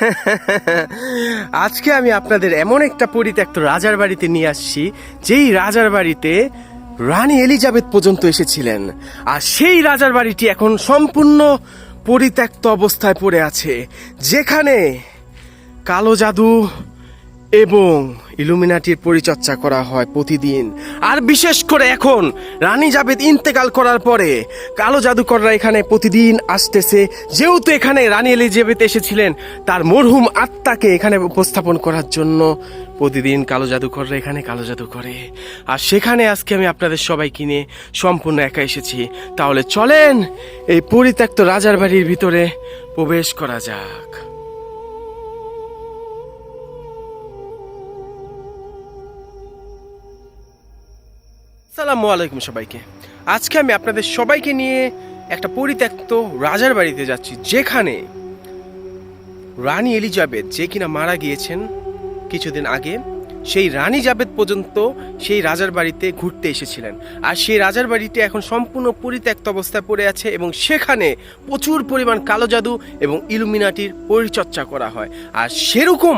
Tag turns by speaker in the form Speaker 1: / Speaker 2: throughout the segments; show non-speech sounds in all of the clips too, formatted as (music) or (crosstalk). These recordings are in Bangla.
Speaker 1: (laughs) আজকে আমি আপনাদের এমন একটা পরিত্যক্ত রাজার বাড়িতে নিয়ে আসছি, যেই রাজার বাড়িতে রানী এলিজাবেথ পর্যন্ত এসেছিলেন। আর সেই রাজার বাড়িটি এখন সম্পূর্ণ পরিত্যক্ত অবস্থায় পড়ে আছে, যেখানে কালো জাদু এবং ইলুমিনাটির পরিচর্যা করা হয় প্রতিদিন। আর বিশেষ করে এখন, রানী জাবেদ ইন্তেকাল করার পরে, কালো জাদুকররা এখানে প্রতিদিন আসতেছে। যেহেতু এখানে রানী এলিজাবেথ এসেছিলেন, তার মরহুম আত্মাকে এখানে উপস্থাপন করার জন্য প্রতিদিন কালো জাদুকররা এখানে কালো জাদু করে। আর সেখানে আজকে আমি আপনাদের সবাই কিনে সম্পূর্ণ একা এসেছি। তাহলে চলেন, এই পরিত্যক্ত রাজার বাড়ির ভিতরে প্রবেশ করা যাক। সালামু আলাইকুম সবাইকে। আজকে আমি আপনাদের সবাইকে নিয়ে একটা পরিত্যক্ত রাজার বাড়িতে যাচ্ছি, যেখানে রানী এলিজাবেথ যে কিনা মারা গিয়েছেন কিছুদিন আগে, সেই রানী জাবেদ পর্যন্ত সেই রাজার বাড়িতে ঘুরতে এসেছিলেন। আর সেই রাজার বাড়িটি এখন সম্পূর্ণ পরিত্যক্ত অবস্থায় পড়ে আছে এবং সেখানে প্রচুর পরিমাণ কালো জাদু এবং ইলুমিনাটির পরিচর্চা করা হয়। আর সেরকম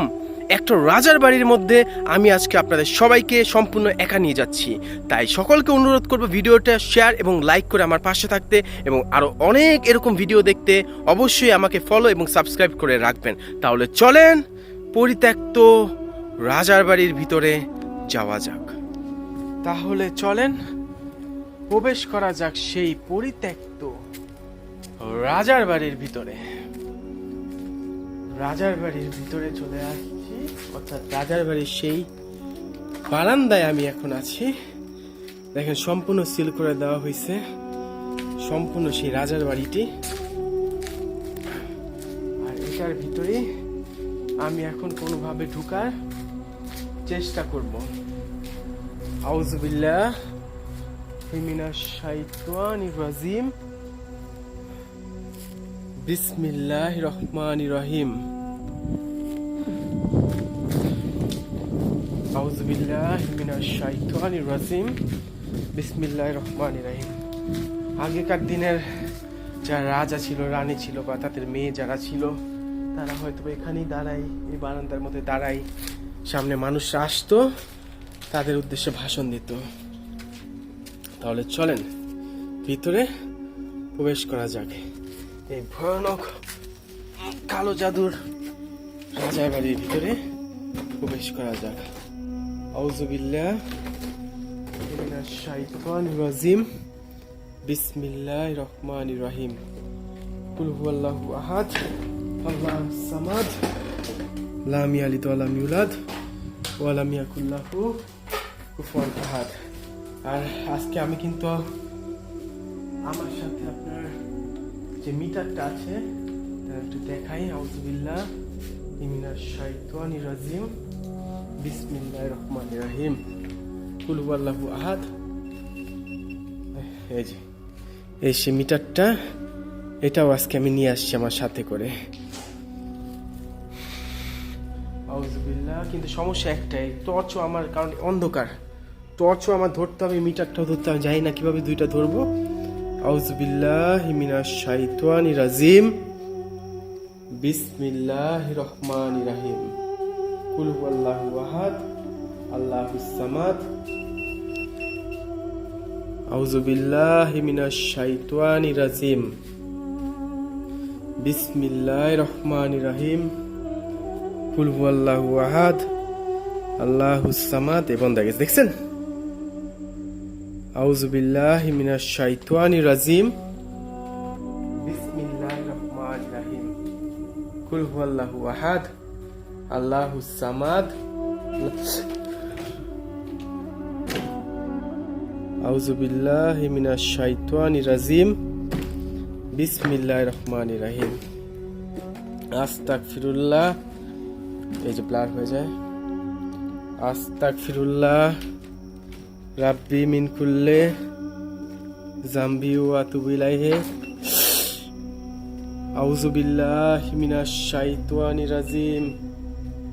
Speaker 1: একটা রাজার বাড়ির মধ্যে আমি আজকে আপনাদের সবাইকে সম্পূর্ণ একা নিয়ে যাচ্ছি। তাই সকলকে অনুরোধ করব ভিডিওটা শেয়ার এবং লাইক করে আমার পাশে থাকতে এবং আরও অনেক এরকম ভিডিও দেখতে অবশ্যই আমাকে ফলো এবং সাবস্ক্রাইব করে রাখবেন। তাহলে চলেন, পরিত্যক্ত রাজার বাড়ির ভিতরে যাওয়া যাক। তাহলে চলেন, প্রবেশ করা যাক সেই পরিত্যক্ত রাজার বাড়ির ভিতরে। রাজার বাড়ির ভিতরে চলে আসছি অর্থাৎ রাজার বাড়ির সেই বারান্দায় আমি এখন আছি। দেখেন, সম্পূর্ণ সিল করে দেওয়া হয়েছে। সম্পূর্ণ সেই রাজার বাড়িটি। আর এটার ভিতরে আমি এখন কোনোভাবে ঢুকার চেষ্টা করব। আউজুবিল্লাহ হিমিনা শাইতানি রাজিম। বিসমিল্লাহ রহমান রহিম। রাজিম বিসমিল্লাহ রহমান রহিম। আগেকার দিনের যারা রাজা ছিল, রানী ছিল বা তাদের মেয়ে যারা ছিল, তারা হয়তো এখানেই দাঁড়াই এই বারান্দার মধ্যে দাঁড়াই সামনে মানুষ আসতো, তাদের উদ্দেশ্যে ভাষণ দিত। তাহলে চলেন, ভিতরে প্রবেশ করা যাক। এই ভয়ানক কালো জাদুর রাজার বাড়ির ভিতরে প্রবেশ করা যাক। আউজুবিল্লাহ মিনাশ শাইতানির রাজিম বিসমিল্লাহ রহমান রহিম কুল হুয়াল্লাহু আহাদ আল্লাহ সামাদ লাম ইয়ালিদ ওয়া লাম ইউলাদ ওয়া লাম ইয়াকুল লাহু কুফুয়ান আহাদ আর আজকে আমি কিন্তু আমার সাথে আপনার যে মিটারটা আছে একটু দেখাই। আউজুবিল্লাহ ইমিনাশ শাইতানির রাজিম বিসমিল্লাহির রহমানির রহিম কুল হুয়াল্লাহু আহাদ। এই যে, এই সে মিটারটা, এটাও আজকে আমি নিয়ে আসছি আমার সাথে করে। আউজুবিল্লাহ কিন্তু সমস্যা একটাই টর্চও আমার, কারণ অন্ধকার। টর্চও আমার ধরতে হবে, মিটারটাও ধরতে হবে জানি না কীভাবে দুইটা ধরবো। আউজুবিল্লাহ মিনাশ শাইতানির রাজিম। বিসমিল্লাহ রহমান রাহিম। কুল হুয়াল্লাহু আহাদ, আল্লাহুস সামাদ। আউজুবিল্লাহ মিনাশ শাইতানির রাজিম। বিসমিল্লাহ রহমান রাহিম। কুল হুয়াল্লাহু আহাদ, আল্লাহুস সামাদ এবং দেখেন দেখছেন? আউজুবিল্লাহ মিনাশ শাইতানির রাজিম। বিসমিল্লাহির রহমানির রহিম। কুল হুয়াল্লাহু আহাদ আল্লাহুস সামাদ। আউজুবিল্লাহ মিনাশ শাইতানির রাজিম। বিসমিল্লাহির রহমানির রহিম। আস্তাগফিরুল্লাহ। এই যে ব্লার হয়ে যায়। আস্তাগফিরুল্লাহ। রাব্বি মিন কুল্লে জাম্বি ও আতুবু ইলাইহি। আউযু বিল্লাহি মিনাশ শাইতানির রাজিম।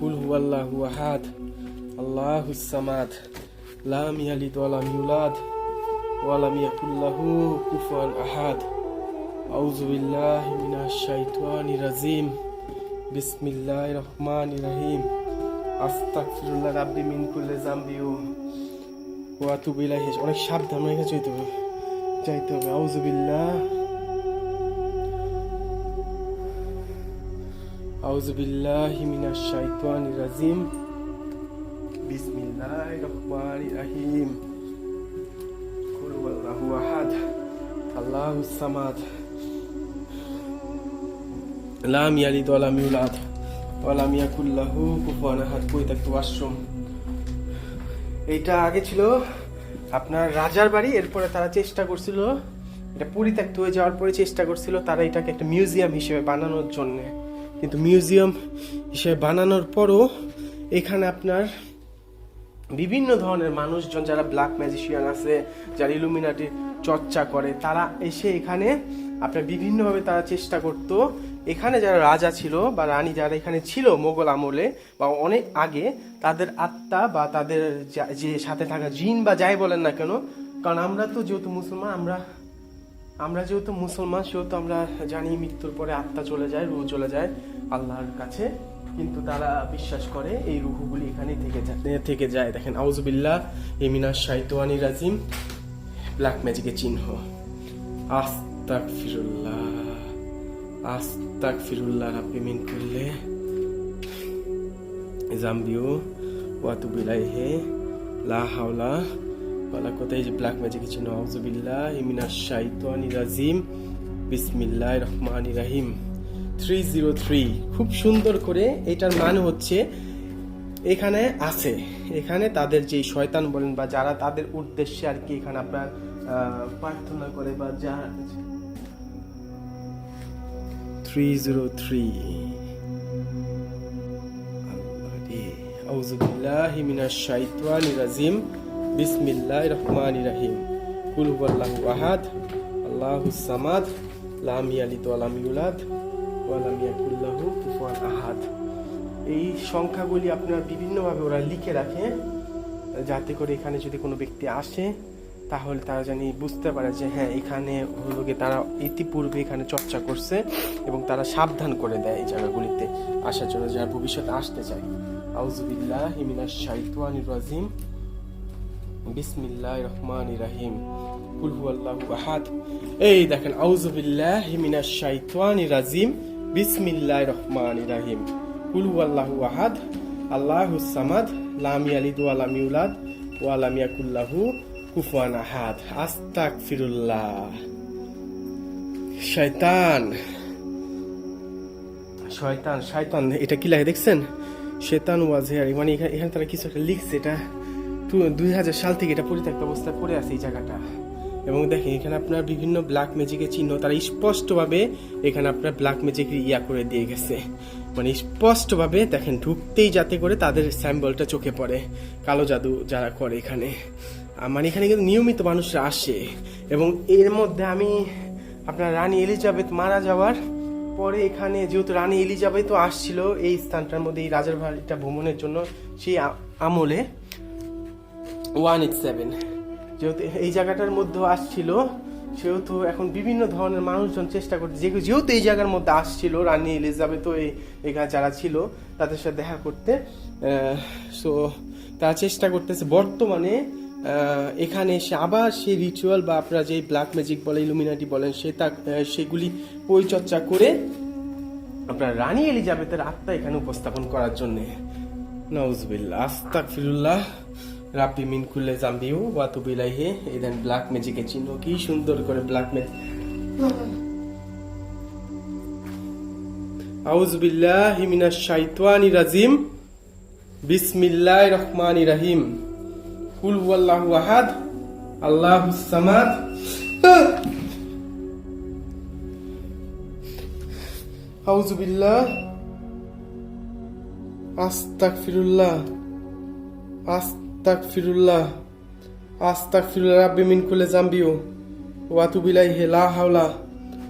Speaker 1: কুল হুয়াল্লাহু আহাদ আল্লাহুস সামাদ, লাম ইয়ালিদ ওয়া লাম ইউলাদ, ওয়া লাম ইয়াকুল আহাদ। আউযু বিল্লাহি মিনাশ শাইতানির রাজিম। বিসমিল্লাহির রহমানির রহিম। আস্তাগফিরুল্লাহ রাব্বি মিন কুল্লি যামবি ওয়া আতুবু ইলাইহি। অনেক সাবধান হয়ে যাইতে হবে যাইতে হবে। আউযু বিল্লাহ। রাজিম বিসমিল্লাহির রহমানির রহিম হুয়াল্লাহু আহাদ আল্লাহুস সামাদ লাম ইয়ালিদ ওয়া লাম ইউলাদ ওয়া লাম ইয়াকুল লাহু কুফুয়ান আহাদ পরিত্যক্ত আশ্রম এইটা আগে ছিল আপনার রাজার বাড়ি, এরপরে তারা চেষ্টা করছিল, এটা পরিত্যক্ত হয়ে যাওয়ার পরে চেষ্টা করছিল তারা এটাকে একটা মিউজিয়াম হিসেবে বানানোর জন্য। কিন্তু মিউজিয়াম হিসেবে বানানোর পরও এখানে আপনার বিভিন্ন ধরনের মানুষজন যারা ব্ল্যাক ম্যাজিশিয়ান আছে, যারা ইলুমিনাটি চর্চা করে, তারা এসে এখানে আপনার বিভিন্নভাবে তারা চেষ্টা করতো। এখানে যারা রাজা ছিল বা রানী যারা এখানে ছিল মোগল আমলে বা অনেক আগে, তাদের আত্মা বা তাদের যে সাথে থাকা জিন বা যাই বলেন না কেন, কারণ আমরা তো যেহেতু মুসলমান, আমরা আমরা যেহেতু মুসলমান, সেহেতু আমরা জানি মৃত্যুর পরে আত্মা চলে যায়, রুহ চলে যায় আল্লাহর কাছে। কিন্তু তারা বিশ্বাস করে এই রুহুগুলি এখানে থেকে যায়। থেকে যায়। দেখেন আউজুবিল্লাহ এমিনা শাইতোয়ানি রাজিম। ব্ল্যাক ম্যাজিকের চিহ্ন। আস্তাক ফিরুল্লাহ আস্তাক ফিরুল্লাহ রাব্বি মিন করলে জাম্বিও ওয়াতুবিলাই হে লা হাওলা কোথায় যে ব্ল্যাক ইমিনা শাইতানি রাজিম বিসমিল্লাহ রহমানি রাহিম। থ্রি জিরো থ্রি খুব সুন্দর করে এটার হচ্ছে এখানে আছে। এখানে তাদের যে শয়তান বলেন বা যারা তাদের উদ্দেশ্যে আর কি এখানে আপনার প্রার্থনা করে বা যা থ্রি জিরো থ্রি আউজুবিল্লাহি মিনাশ শাইতানির রাজিম। বিসমিল্লাহির রহমানির রহিম কুল হুয়াল্লাহু আহাদ আল্লাহুস সামাদ, লাম ইয়ালিদ ওয়া লাম ইউলাদ ওয়া লাম ইয়াকুল আহাদ। এই সংখ্যাগুলি আপনার বিভিন্নভাবে ওরা লিখে রাখে, যাতে করে এখানে যদি কোনো ব্যক্তি আসে, তাহলে তারা জানি বুঝতে পারে যে হ্যাঁ এখানে হলো গিয়ে তারা ইতিপূর্বে এখানে চর্চা করছে এবং তারা সাবধান করে দেয় এই জায়গাগুলিতে আসার জন্য, যারা ভবিষ্যতে আসতে চায়। আউজুবিল্লাহ হিমিনাশ শাইতানির রাজিম। বিসমিল্লাহ রহমান রাহিম। কুল হুয়াল্লাহু আহাদ। এই দেখেন আউজুবিল্লাহ মিনাশ শাইতানির রাজিম। বিসমিল্লাহ রহমান রাহিম। কুল হুয়াল্লাহু আহাদ। আল্লাহুস সামাদ। লাম ইয়ালিদ ওয়া লাম ইউলাদ। ওয়া লাম ইয়াকুল লাহু কুফুয়ান আহাদ। শয়তান। শয়তান শয়তান। এটা কি লাগে দেখছেন? Satan was here. মানে এখানে তারা কিছু একটা লিখছে, এটা দুই হাজার সাল থেকে এটা পরিত্যক্ত অবস্থায় পড়ে আছে এই জায়গাটা। এবং দেখেন, এখানে আপনার বিভিন্ন ব্ল্যাক ম্যাজিকের চিহ্ন, তারা স্পষ্টভাবে এখানে আপনার ব্ল্যাক ম্যাজিক ইয়া করে দিয়ে গেছে। মানে স্পষ্টভাবে দেখেন, ঢুকতেই যাতে করে তাদের স্যাম্বলটা চোখে পড়ে, কালো জাদু যারা করে এখানে। মানে এখানে কিন্তু নিয়মিত মানুষরা আসে। এবং এর মধ্যে আমি আপনার রানী এলিজাবেথ মারা যাওয়ার পরে এখানে যেহেতু রানী এলিজাবেথও আসছিল, এই স্থানটার মধ্যে এই রাজার বাড়িটা ভ্রমণের জন্য, সেই আমলে ওয়ান এইট সেভেন যেহেতু এই জায়গাটার মধ্যেও আসছিল, সেহেতু এখন বিভিন্ন ধরনের মানুষজন চেষ্টা করছে। যে- যেহেতু এই জায়গার মধ্যে আসছিল, রানী এলিজাবেথও এই এখানে যারা ছিল, তাদের সাথে দেখা করতে সো তারা চেষ্টা করতেছে। বর্তমানে এখানে এসে আবার সেই রিচুয়াল বা আপনারা যে ব্ল্যাক ম্যাজিক বলে ইলুমিনাটি বলেন, সে তা সেগুলি পরিচর্যা করে আপনার রানী এলিজাবেথের আত্মা এখানে উপস্থাপন করার জন্যে। নওজবিল্লাহ আস্তাক ফিরুল্লাহ রাব্বি মিন কুল্লে জাম্বিউ ওয়া তুবিলাইহি এই দেন ব্ল্যাক ম্যাজিকের চিহ্ন কি সুন্দর করে ব্ল্যাক ম্যাজিক আউযু বিল্লাহি মিনাশ শাইতানির রাজিম বিসমিল্লাহির রহমানির রহিম কুল হুয়াল্লাহু আহাদ আল্লাহুস সামাদ আউযু বিল্লাহ আস্তাক ফিরুল্লাহ আস্তাক ফিরুল্লাহ আস্তাক ফিরুল্লাহ রাব্বি মিন কুল্লি জামবিউ ওয়া আতুবু ইলাইহি লা হাওলা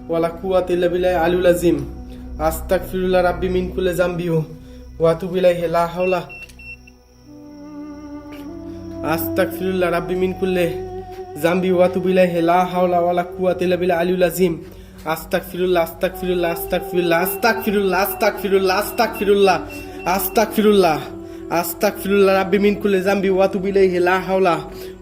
Speaker 1: ওয়ালা কুওয়াতা ইল্লা বিল্লাহি আলিউল আযীম। আস্তাক ফিরুল্লাহ রাব্বি মিন কুল্লি জামবিউ ওয়া আতুবু ইলাইহি লা হাওলা আস্তাক ফিরুল্লাহ রাব্বি মিন কুল্লি জামবি ওয়া আতুবু ইলাইহি লা হাওলা ওয়ালা কুওয়াতা ইল্লা বিল্লাহি আলিউল আযীম। আস্তাক ফিরুল্লাহ আস্তাক ফিরুল্লাহ আস্তাক ফিরুল্লাহ আস্তাক ফিরুল্লাহ আস্তাক ফিরুল্লাহ আস্তাক ফিরুল্লাহ আস্তাক ফিরুল্লাহ আস্তাক ফিরুল্লাহ রাব্বি মিন কুল্লি জামবি ওয়া আতুবু ইলাইহি, লা হাওলা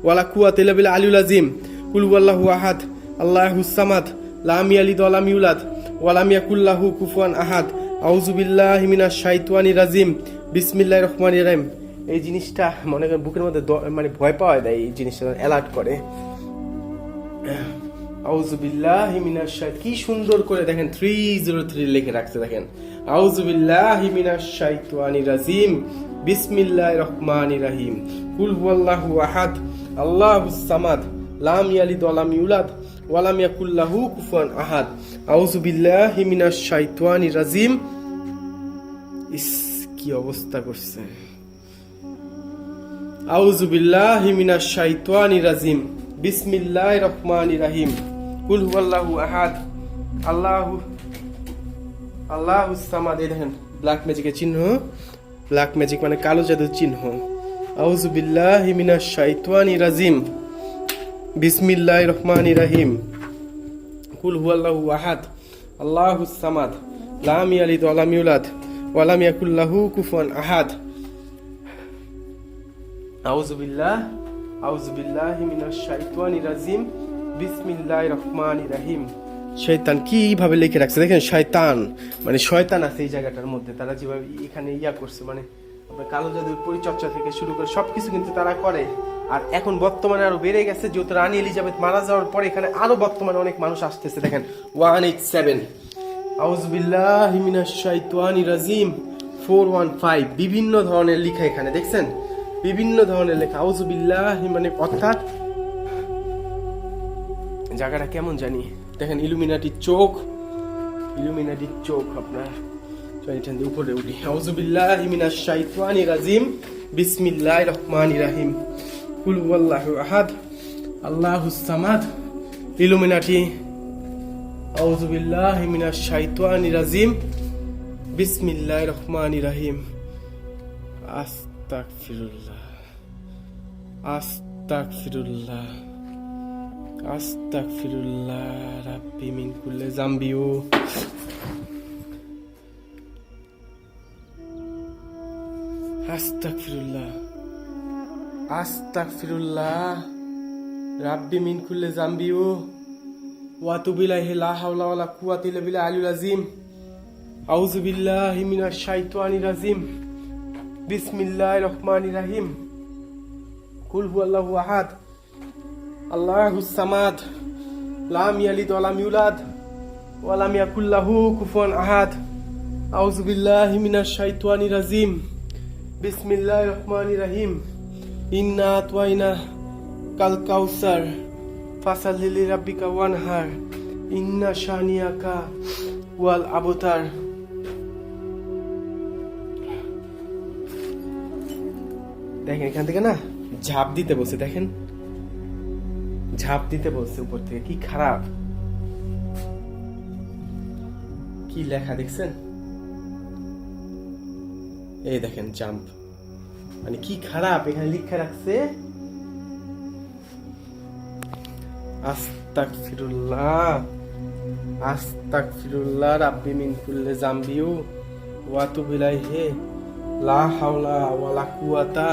Speaker 1: ওয়ালা কুওয়াতা ইল্লা বিল্লাহি আলিউল আযীম। কুল হুয়াল্লাহু আহাদ আল্লাহুস সামাদ, লাম ইয়ালিদ ওয়া লাম ইউলাদ, ওয়া লাম ইয়াকুল লাহু কুফুয়ান আহাদ। আউযু বিল্লাহি মিনাশ শাইতানির রাজিম। বিসমিল্লাহির রহমানির রহিম। এই জিনিসটা মনে করেন বুকের মধ্যে মানে ভয় পাওয়া দেয় এই জিনিসটা অ্যালার্ট করে। আউজুবিল্লাহি মিনাশ শাইত কি সুন্দর করে দেখেন 303 লিখে রাখছে, দেখেন। আউজুবিল্লাহি মিনাশ শাইতানির রাজিম। বিসমিল্লাহির রহমানির রহিম। কুল হুয়াল্লাহু আহাদ আল্লাহুস সামাদ, লাম ইয়ালিদ ওয়া লাম ইউলাদ, ওয়া লাম ইয়াকুল কুফুয়ান আহাদ। আউজুবিল্লাহি মিনাশ শাইতানির রাজিম। ইস, কি অবস্থা করছে। আউযু বিল্লাহি মিনাশ শাইতানির রাজিম। বিসমিল্লাহির রহমানির রহিম। কুল আহাদ, আল্লাহু আল্লাহুস সামাদ। এই দেখেন ব্ল্যাক ম্যাজিকের চিহ্ন। ব্ল্যাক ম্যাজিক মানে কালো জাদুর চিহ্ন। আউজুবিল্লাহ হিমিনা শাইতানি রাজিম। বিসমিল্লাহ রহমান রাহিম। কুল হুয়াল্লাহু আহাদ। আল্লাহু সামাদ। লাম ইয়ালিদ ওয়ালাম ইউলাদ। ওয়ালাম ইয়াকুল্লাহু কুফুয়ান আহাদ। আউজুবিল্লাহ আউজুবিল্লাহ হিমিনা শাইতানি রাজিম। বিসমিল্লাহ রহমান রাহিম। শয়তান কীভাবে লিখে রাখছে? দেখেন শয়তান মানে শয়তান আছে এই জায়গাটার মধ্যে। তারা যেভাবে এখানে ইয়া করছে মানে আপনার কালো জাদুর পরিচর্যা থেকে শুরু করে সব কিছু কিন্তু তারা করে। আর এখন বর্তমানে আরও বেড়ে গেছে, যেহেতু রানী এলিজাবেথ মারা যাওয়ার পরে এখানে আরও বর্তমানে অনেক মানুষ আসতেছে। দেখেন, ওয়ান এইট সেভেন। শাইতানির রাজিম। Four one five. বিভিন্ন ধরনের লেখা এখানে, দেখছেন? বিভিন্ন ধরনের লেখা। আউজবিল্লাহ মানে অর্থাৎ জায়গাটা কেমন জানি? দেখেন ইলুমিনাটির চোখ। ইলুমিনাটির চোখ, আপনার। এখান উপরে উঠি। আউজুবিল্লাহ ইমিনা শাইতানি রাজিম। বিসমিল্লাহ রহমান ইরাহিম কুল আহাদ। আল্লাহ সামাদ। ইলুমিনাটি আউজুবিল্লাহ ইমিনা শাইতানি রাজিম। বিসমিল্লাহ রহমান ইরাহিম আস্তাক ফিরুল্লাহ আস্তাক ফিরুল্লাহ আস্তাগফিরুল্লাহ আস্তাগফিরুল্লাহ রাব্বি মিন কুল্লি জামবিউ আস্তাগফিরুল্লাহ আস্তাগফিরুল্লাহ রাব্বি মিন কুল্লি জামবিউ ওয়া আতুবু ইলাইহি লা হাওলা ওয়ালা কুওয়াতা ইল্লা বিল্লাহি আলিয়্যিল আযীম আউযু বিল্লাহি মিনাশ শাইতানির রাজিম বিসমিল্লাহির রহমানির রহিম কুল হুয়াল্লাহু আহাদ আল্লাহুস সামাদ, লাম ইয়ালিদ ওয়া লাম ইউলাদ, ওয়া লাম ইয়াকুল লাহু কুফুয়ান আহাদ। আউযু বিল্লাহি মিনাশ শাইতানির রাজিম। বিসমিল্লাহির রহমানির রহিম। ইন্না আতওয়াইনা কাল কাউসার, ফাসাল্লি লিরাব্বিকা ওয়ানহার। ইন্না শানিয়াকা ওয়াল আবতার। দেখেন এখান থেকে না, ঝাঁপ দিতে বসে, দেখেন। ঝাঁপ দিতে বলছে উপর থেকে। কি খারাপ? কি লেখা দেখছেন? এই দেখেন, জাম্প। মানে কি খারাপ, এখানে লিখা রাখছে আস্তাক ফিরুল্লাহ আস্তাক ফিরুল্লাহ রাব্বি মিন কুল্লি জামবিউ ওয়া তুবু ইলাইহি, লা হাওলা ওয়ালা কুওয়াতা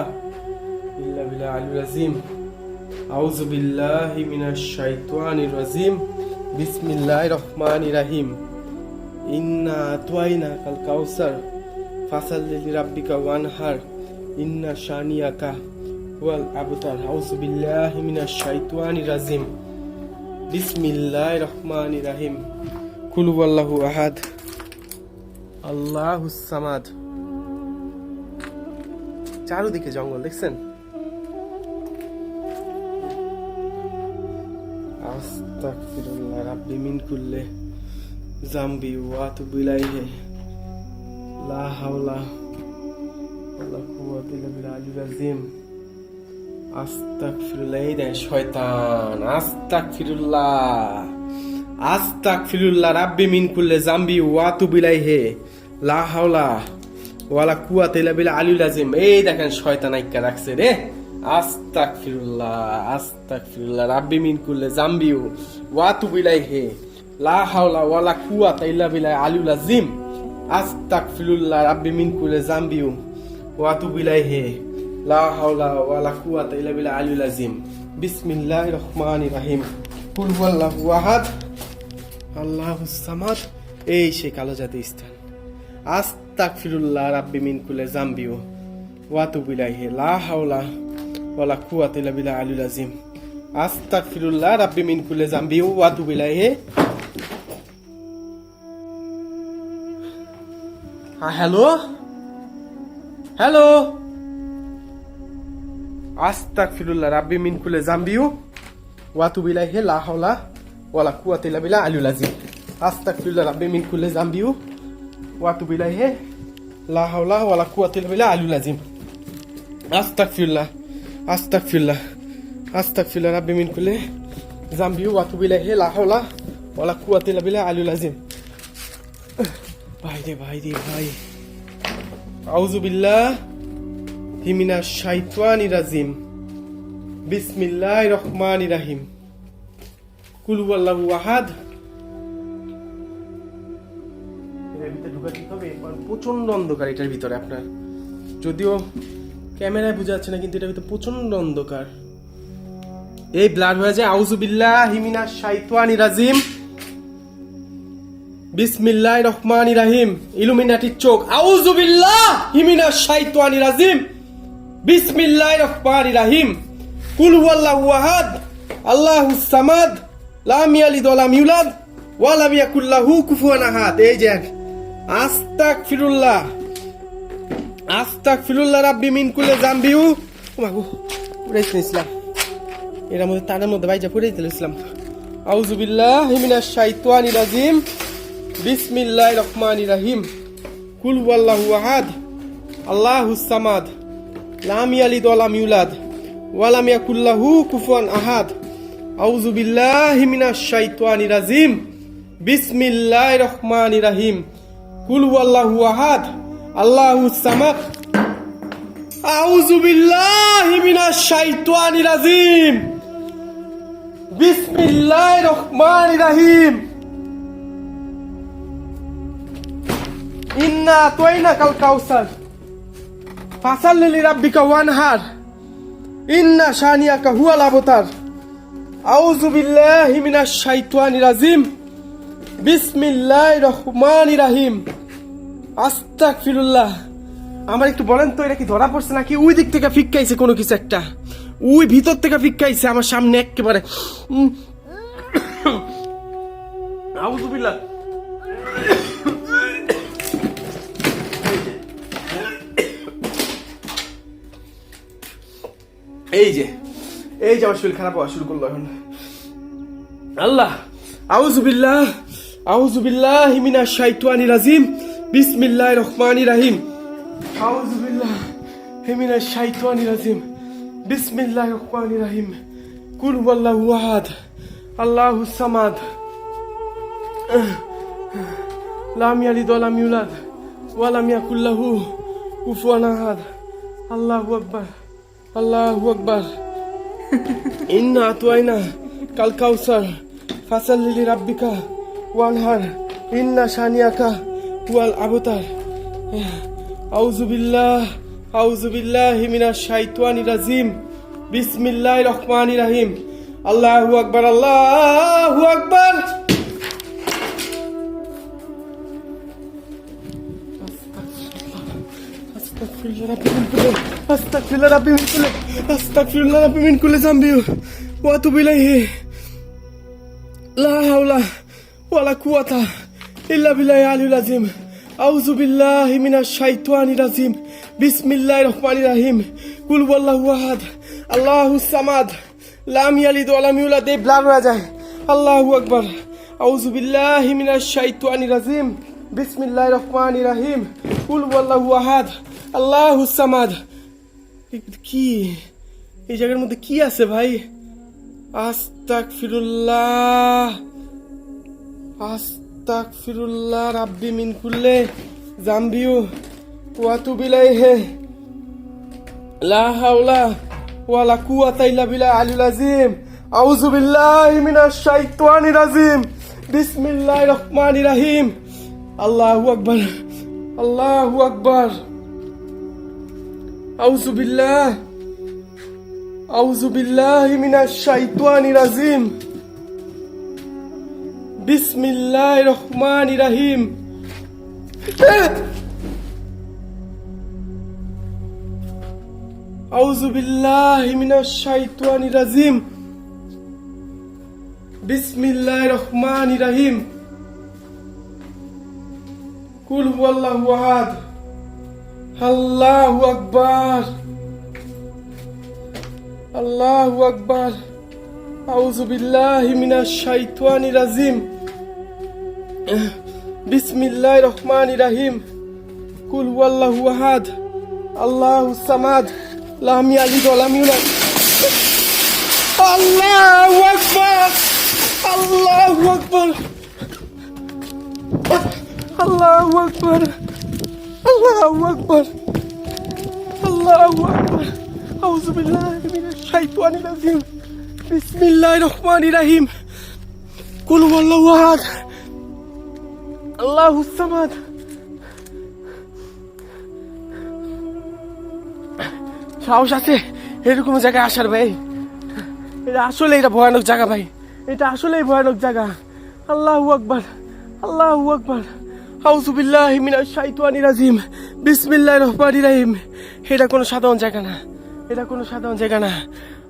Speaker 1: ইল্লা বিল্লাহ আলিল আযীম। আউযু বিল্লাহি মিনাশ শাইতানির রাজিম। বিসমিল্লাহির রহমানির রহিম। ইন্না আতওয়াইনা কাল কাউসার। ফাসাল্লি লিরাব্বিকা ওয়ানহার। ইন্না শানিয়াকা ওয়াল আবতার। আউযু বিল্লাহি মিনাশ শাইতানির রাজিম। বিসমিল্লাহির রহমানির রহিম। কুল হুয়াল্লাহু আহাদ। আল্লাহুস সামাদ। চারুদিকে জঙ্গল, দেখছেন? আস্তাগফিরুল্লাহ রাব্বি মিন জামবি ওয়া আতুবু ইলাইহি লা হাওলা, আল্লাহ কুওয়াতা ইল্লা আলিয়্যুল আযীম আস্তাগফিরুল্লাহ এই দেখ শয়তান আস্তাগফিরুল্লাহ আস্তাগফিরুল্লাহ রাব্বি মিন কুল্লি জামবি ওয়া তুবু ইলাইহি লা হাওলা ওয়ালা কুওয়াতা ইল্লা আলিয়্যুল আযীম এই দেখেন শয়তান আইকা রাখছে রে। আস্তাগফিরুল্লাহ আস্তাগফিরুল্লাহ, রাব্বি মিন কুল্লি জামবি ওয়া তুবু ইলাইহি, লা হাওলা ওয়ালা কুওয়াতা ইল্লা বিল্লাহ আলিয়্যুল আযীম, আস্তাগফিরুল্লাহ, রাব্বি মিন কুল্লি জামবি ওয়া তুবু ইলাইহি, লা হাওলা ওয়ালা কুওয়াতা ইল্লা বিল্লাহ আলিয়্যুল আযীম। বিসমিল্লাহির রহমানির রহিম। কুল হুয়াল্লাহু আহাদ। আল্লাহুস সামাদ। এই সে কালো জাতি স্থান। আস্তাগফিরুল্লাহ, রাব্বি মিন কুল্লি জামবি ওয়া তুবু ইলাইহি, লা হাওলা ওয়ালা কুওয়াতা ইল্লা বিল্লাহ আলিয়্যুল আযীম আস্তাগফিরুল্লাহ রাব্বি মিন কুল্লি জামবি ওয়া তুবু ইলাইহি হ্যাঁ হ্যালো হ্যালো আস্তাগফিরুল্লাহ রাব্বি মিন কুল্লি জামবিউ ওয়া তুবু ইলাইহি লা হাওলা ওয়ালা কুওয়াতা ইল্লা বিল্লাহ আলিয়্যুল আযীম আস্তাগফিরুল্লাহ রাব্বি মিন কুল্লি জামবিউ ওয়া তুবু ইলাইহি লা হাওলা ওয়ালা কুওয়াতা ইল্লা বিল্লাহ আলিয়্যুল আযীম আস্তাগফিরুল্লাহ আস্তাগফিরুল্লাহ আস্তাগফিরুল্লাহ রাব্বি মিন কুল্লি জামবিউ ওয়া তুবু ইলাইহি লা হাওলা ওয়ালা কুওয়াতা ইল্লা বিল্লাহ আলিয়্যুল আযীম ভাই রে ভাই রে ভাই আউযু বিল্লাহ হিমিনা শাইতানি রাজিম বিসমিল্লাহির রহমানির রহিম কুল হুয়াল্লাহু আহাদ প্রচণ্ড অন্ধকার এটার ভিতরে আপনার। যদিও ক্যামেরায় বোঝা যাচ্ছে না, কিন্তু এটা ভিতরে প্রচণ্ড অন্ধকার। এই ব্লার হয়ে যায়, আউযু বিল্লাহ হিমিনা শাইতানি রাজিম। বিসমিল্লাহ রহমান রাহিম। ইলুমিনাটির চোখ আউজুবিল্লাহ হিমিনা শাইতানি রাজিম। বিসমিল্লাহ রহমান রাহিম। কুল হুয়াল্লাহু আহাদ, আল্লাহুস সামাদ, লাম ইয়ালিদ ওয়া লাম ইউলাদ, ওয়া লাম ইয়াকুল লাহু কুফুয়ান আহাদ। এই যে আস্তাগফিরুল্লাহ। আস্তাগফিরুল্লাহ রাব্বি মিন কুল্লি জামবিউ মাগো উড়াইতে ইসলাম। এর মধ্যে তার মধ্যে বাইজা পড়ে দিলাম আউজুবিল্লাহ হিমিনাশ শাইতানির রাজিম। বিসমিল্লাহ রহমান রাহিম। কুল ওয়াল্লাহু আহাদ। আল্লাহুস সামাদ। লাম ইয়ালিদ ওয়া লাম ইউলাদ। ওয়া লাম ইয়াকুল লাহু কুফুয়ান আহাদ। আউযু বিল্লাহি মিনাশ শাইতানির রাজিম। বিসমিল্লাহির রহমানির রহিম। কুল ওয়াল্লাহু আহাদ। আল্লাহুস সামাদ আউযু বিল্লাহি মিনাশ শাইতানির রাজিম। বিসমিল্লাহির রহমানির রহিম। ইন্না তোয়না কাল কাউসার হুয়াল আবতার। আউযু বিল্লাহি মিনাশ শাইতানির রাজিম। বিসমিল্লাহির রহমানির রহিম। আস্তাগফিরুল্লাহ। আমার একটু বলেন তো, এটা কি ধরা পড়ছে নাকি? ওই দিক থেকে ফিক্কাইছে কোনো কিছু একটা। ওই ভিতর থেকে ফিক্কাইছে, আমার সামনে একেবারে। উম। আউযু বিল্লাহ এই যে এই যে আমার শরীর খারাপ হওয়া শুরু করল এখন। আল্লাহ, আউজুবিল্লাহ আউজুবিল্লাহ হিমিনা শাইতানি রাজিম। বিসমিল্লাহির রহমানির রহিম। আউজুবিল্লাহ হিমিনা শাইতানি রাজিম। বিসমিল্লাহির রহমানির রহিম। কুল হুয়াল্লাহু আহাদ। আল্লাহুস সামাদ। লাম ইয়ালিদ ওয়া লাম ইউলাদ। ওয়া লাম ইয়াকুল আহাদ। আল্লাহু আকবার। আল্লাহু আকবার। ইন্না আতওয়াইনা কাল কাউসার। ফাসাল লিলি রাব্বিকা ওয়ানহার। ইন্না শানিয়াকা ওয়াল আবতার। আউযু বিল্লাহ আউযু বিল্লাহি মিনাশ শাইতানির রাজিম। বিসমিল্লাহির রহমানির রহিম। আল্লাহু আকবার আল্লাহু আকবার। আস্তাগফিরুল্লাহ রাব্বি মিন কুল্লি, আস্তাগফিরুল্লাহ রাব্বি মিন কুল্লি জামবি ওয়া ইলাইহি। লা হাওলা ওয়ালা কুওয়াতা। ইল্লা বিল্লাহি আলিয়্যুল আযীম আউযু বিল্লাহি মিনাশ শাইতানির রাজিম। বিসমিল্লাহির রহমানির রহিম। কুল ওয়াল্লাহু আহাদ। আল্লাহুস সামাদ। লাম ইয়ালিদ ওয়া লাম ইউলাদ। এই ব্লার হয়ে যায়। আল্লাহু আকবার। আউযু বিল্লাহি কুল ওয়াল্লাহু আহাদ। আল্লাহ হুসামাদ কি? এই জায়গার মধ্যে কি আছে ভাই? আস্তাক ফিরুল্লাহ আস্তাক ফিরুল্লাহ মিন কুল্লে জাম্বিউ ওয়াতু বিলাইহে লা হাওলা ওয়ালা কুওয়াতা ইল্লা বিল্লাহ আলিল আযীম। আউযু বিল্লাহি মিনাশ শাইতানির রাজিম। বিসমিল্লাহির রহমানির রহিম। আল্লাহু আকবার আল্লাহু আকবার। আউযু বিল্লাহ, আউযু বিল্লাহি মিনাশ শাইতানির রাজিম। বিসমিল্লাহির রহমানির রহিম আউযু বিল্লাহি মিনাশ শাইতানির রাজিম বিসমিল্লাহির রহমানির রহিম কুল হুয়াল্লাহু আহাদ। আল্লাহু আকবার। আল্লাহু আকবার। আউযু বিল্লাহি মিনাশ শাইতানির রাজিম বিসমিল্লাহির রহমানির রহিম কুল হুয়াল্লাহু আহাদ আল্লাহু সামাদ লাম লাম ইউলাদ আল্লাহু আকবার আল্লাহু আকবার আল্লাহু আকবার আল্লাহু আকবার আল্লাহু আকবার আউযু বিল্লাহি মিনাশ শাইতানির রাজিম বিসমিল্লাহির রহমানির রহিম কুল হুয়াল্লাহু আহাদ আল্লাহু সামাদ। সাহস আছে? এরকম জায়গায় আসার ভাই। এটা আসলে এটা ভয়ানক জায়গা ভাই। এটা আসলেই ভয়ানক জায়গা। আল্লাহু আকবার। আল্লাহু আকবার। আউযু বিল্লাহি মিনাশ শাইতানির রাজিম। বিসমিল্লাহির রহমানির রহিম। এটা কোনো সাধারণ জায়গা না। এটা কোনো সাধারণ জায়গা না।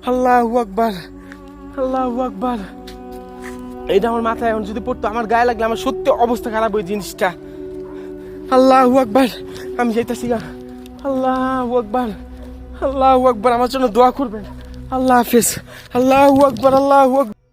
Speaker 1: আল্লাহু আকবার। আল্লাহু আকবার। এটা আমার মাথায় এখন যদি পড়তো, আমার গায়ে লাগলে আমার সত্যি অবস্থা খারাপ ওই জিনিসটা। আল্লাহ আকবার, আমি যাইতেছি গা। আল্লাহ আকবার আল্লাহ আকবার, আমার জন্য দোয়া করবেন। আল্লাহ হাফিজ, আল্লাহ আকবার আল্লাহ আকবার।